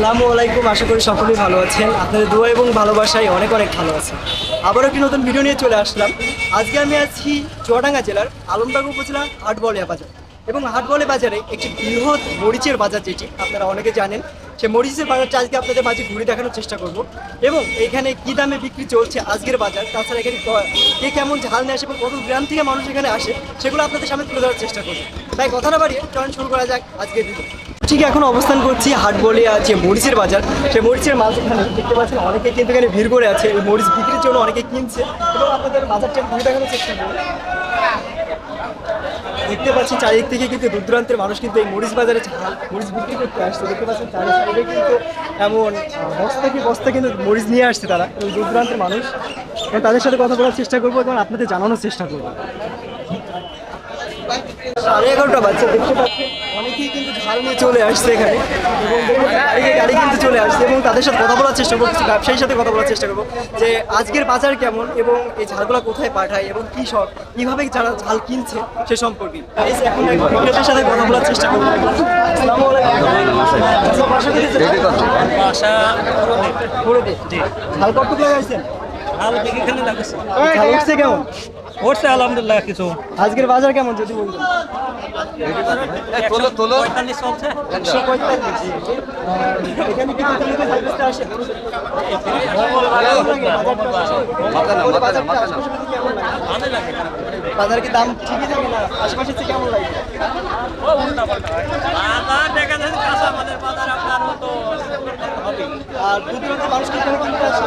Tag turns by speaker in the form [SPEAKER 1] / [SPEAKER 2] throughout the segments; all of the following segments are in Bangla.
[SPEAKER 1] আসসালামু আলাইকুম, আশা করি সকলেই ভালো আছেন। আপনাদের দোয়া এবং ভালোবাসায় অনেক অনেক ভালো আছে। আবারও একটি নতুন ভিডিও নিয়ে চলে আসলাম। আজকে আমি আছি চুয়াডাঙ্গা জেলার আলমবাগ উপজেলা হাটবলিয়া বাজার। এবং হাটবলে বাজারে একটি বৃহৎ মরিচের বাজার যেটি, আপনারা অনেকে জানেন, সে মরিচের বাজারটা আজকে আপনাদের মাঝে ঘুরে দেখানোর চেষ্টা করব। এবং এখানে কী দামে বিক্রি চলছে আজকের বাজার, তাছাড়া এখানে ক- কেমন ঝাল নিয়ে আসে এবং কত গ্রাম থেকে মানুষ এখানে আসে, সেগুলো আপনাদের সামনে তুলে ধরার চেষ্টা করব। তাই কথা না বাড়িয়ে চয়ন শুরু করা যাক আজকের ভিডিও। ঠিক এখন অবস্থান করছি হাটবলিয়া যে মরিচের বাজার। সেই মরিচের মাঝখানে দেখতে পাচ্ছেন, অনেকে কিন্তু এখানে ভিড় করে আছে। এই মরিচ বিক্রির জন্য অনেকে কিনছে এবং আপনাদের বাজারটা ঘুরে দেখানোর চেষ্টা করব। দেখতে পাচ্ছি চারিদিক থেকে কিন্তু দূর দূরান্তের মানুষ কিন্তু এই মরিচ বাজারে মরিচ বিক্রি করতে আসছে। দেখতে পাচ্ছেন চারি সাইডে কিন্তু এমন বস্তা কি বস্তা কিন্তু মরিচ নিয়ে আসছে তারা। দূর দূরান্তের মানুষ। তাদের সাথে কথা বলার চেষ্টা করব এবং আপনাদের জানানোর চেষ্টা করব। সাড়ে এগারোটা বাচ্চা দেখতে পাচ্ছেন অনেকেই কিন্তু ঝাল নিয়ে চলে আসছে এখানে। এবং গাড়ি কিন্তু চলে আসছে এবং তাদের সাথে কথা বলার চেষ্টা করব ব্যবসায়ীর সাথে কথা বলার চেষ্টা করব যে আজকের বাজার কেমন এবং এই ঝালগুলো কোথায় পাঠায় এবং কী সব কীভাবে যারা ঝাল কিনছে সে সম্পর্কে। এখন বিক্রেতার সাথে কথা বলার চেষ্টা করব? ঝাল কত
[SPEAKER 2] লাগছে?
[SPEAKER 1] ঝাল কেমন?
[SPEAKER 2] উঠছে আলহামদুলিল্লাহ কিছু।
[SPEAKER 1] আজকের বাজার কেমন যদি বলতেন? বাজার কি দাম ঠিকই থাকে না? আশেপাশে কেমন লাগে? আর দূরান্তের মানুষ কিনতে আসে?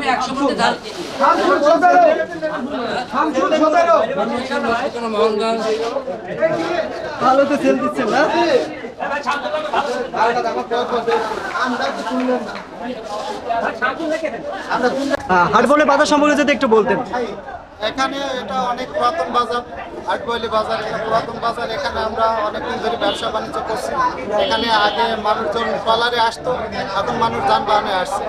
[SPEAKER 1] আমি
[SPEAKER 3] একশো মধ্যে কিনি
[SPEAKER 1] ভালো তো সেল দিচ্ছে না। আহ, হাট বলে বাজার সম্পর্কে যদি একটু বলতেন।
[SPEAKER 4] এখানে এটা অনেক পুরাতন বাজার আটবয়লি বাজার এটা পুরাতন বাজার এখানে আমরা অনেকদিন ধরে ব্যবসা বাণিজ্য করছি। এখানে আগে মানুষজন ট্রলারে আসতো এখন মানুষ যানবাহনে আসছে।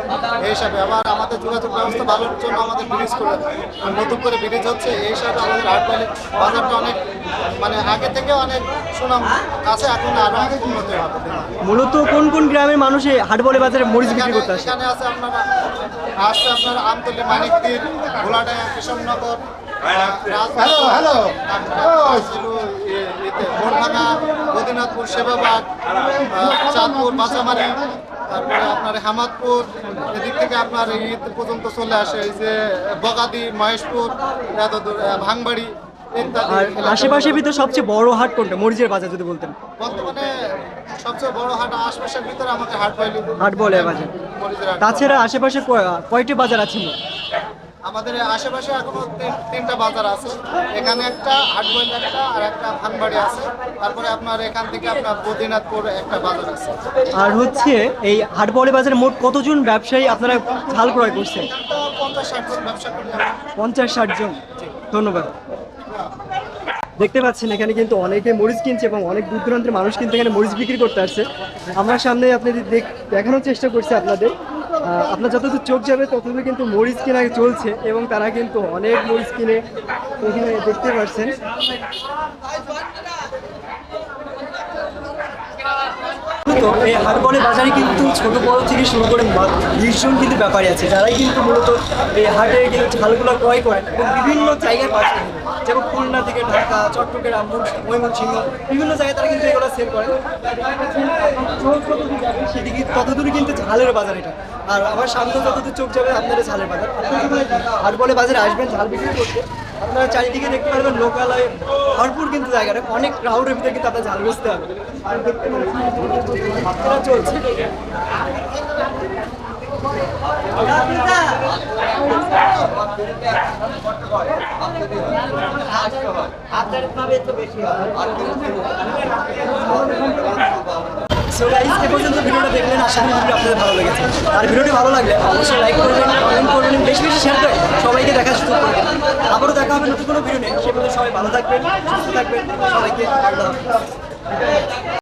[SPEAKER 4] এই হিসাবে আবার আমাদের যোগাযোগ ব্যবস্থা ভালোর জন্য আমাদের ব্রিজ করে নতুন করে ব্রিজ হচ্ছে এই হিসাবে আমাদের আটবয়লি বাজারটা অনেক মানে আগে থেকে অনেক সুনাম আছে এখন আরও অনেক উন্নতি হবে।
[SPEAKER 1] মূলত কোন কোন গ্রামের মানুষ এই হাট বলে বাজারে মরিচ বিক্রি করতে আসে?
[SPEAKER 4] এখানে আছে আপনার আসছে আপনার আমতলি মানিকদ্বীপ ভোলাডাঙ্গা কৃষ্ণনগর হ্যালো হ্যালো মোরভাঙা বদিনাথপুর সেবাবাগ চাঁদপুর বাঁচামারি তারপরে আপনার হামাদপুর এদিক থেকে আপনার ঈদ পর্যন্ত চলে আসে এই যে বগাদি মহেশপুর এত দূর, ভাঙবাড়ি
[SPEAKER 1] আর আশেপাশের ভিতরে সবচেয়ে বড় হাট কোনটা মরিচের বাজার যদি বলতেন
[SPEAKER 4] বর্তমানে সবচেয়ে বড় হাট আশপাশের ভিতরে আমাকে হাট পাইলি
[SPEAKER 1] হাট বলে বাজার তাছাড়া আশেপাশে কয়- কয়টি বাজার আছে?
[SPEAKER 4] আমাদের আশেপাশে এখনও তিন- তিনটা বাজার আছে। এখানে একটা হাটবইল একটা আর একটা ভানবাড়ি আছে। তারপরে আপনার এখান থেকে আপনার বদ্রীনাথপুর একটা বাজার আছে।
[SPEAKER 1] আর হচ্ছে এই হাট বলে বাজারে মোট কতজন ব্যবসায়ী আপনারা ঝাল ক্রয় করছেন?
[SPEAKER 4] পঞ্চাশ ষাট জন ব্যবসা করি
[SPEAKER 1] পঞ্চাশ ষাট জন। ধন্যবাদ। দেখতে পাচ্ছেন এখানে কিন্তু অনেকে মরিচ কিনছে এবং অনেক দূর দূরান্তের মানুষ কিন্তু এখানে মরিচ বিক্রি করতে আসছে। আমার সামনে আপনাদের দেখ- দেখানোর চেষ্টা করছি আপনাদের। আপনার যতদূর চোখ যাবে, ততদূর কিন্তু মরিচ কেনা চলছে এবং তারা কিন্তু অনেক মরিচ কিনে এখানে দেখতে পাচ্ছেন। এই হাটবলে বাজারে কিন্তু ছোট বড় থেকে শুরু করে ভীষণ কিন্তু ব্যাপারই আছে, যারাই কিন্তু মূলত এই হাটে কিন্তু ঝালগুলো ক্রয় করেন এবং বিভিন্ন জায়গায় পাচ্ছেন যেমন খুলনা থেকে ঢাকা, চট্টগ্রাম মুন্সি- ময়মনসিংহ, বিভিন্ন জায়গায় তারা কিন্তু এগুলো সেল করে। সেদিকে কিন্তু ঝালের বাজার এটা। আর আমার সামনে যতদূর চোখ যাবে আপনারা ঝালের বাজার। আপনারা বলে বাজারে আসবেন, ঝাল বিক্রি করতে। আপনারা চারিদিকে দেখতে পারবেন, লোকালয়ে ভরপুর কিন্তু জায়গাটা। অনেক ক্রাউডের ভিতরে কিন্তু আপনার ঝাল বুঝতে হবে। আর দেখতে চলছে সো গাইস এ পর্যন্ত ভিডিওটা দেখলেন, আশা আপনাদের ভালো লেগেছে। আর ভিডিওটি ভালো লাগলে অবশ্যই লাইক করবেন কমেন্ট করবেন বেশি বেশি শেয়ার করে সবাইকে দেখার সুযোগ করবেন আবারও দেখা হবে নতুন কোনো ভিডিও নিয়ে। সে পর্যন্ত সবাই ভালো থাকবেন, সুস্থ থাকবেন, সবাইকে।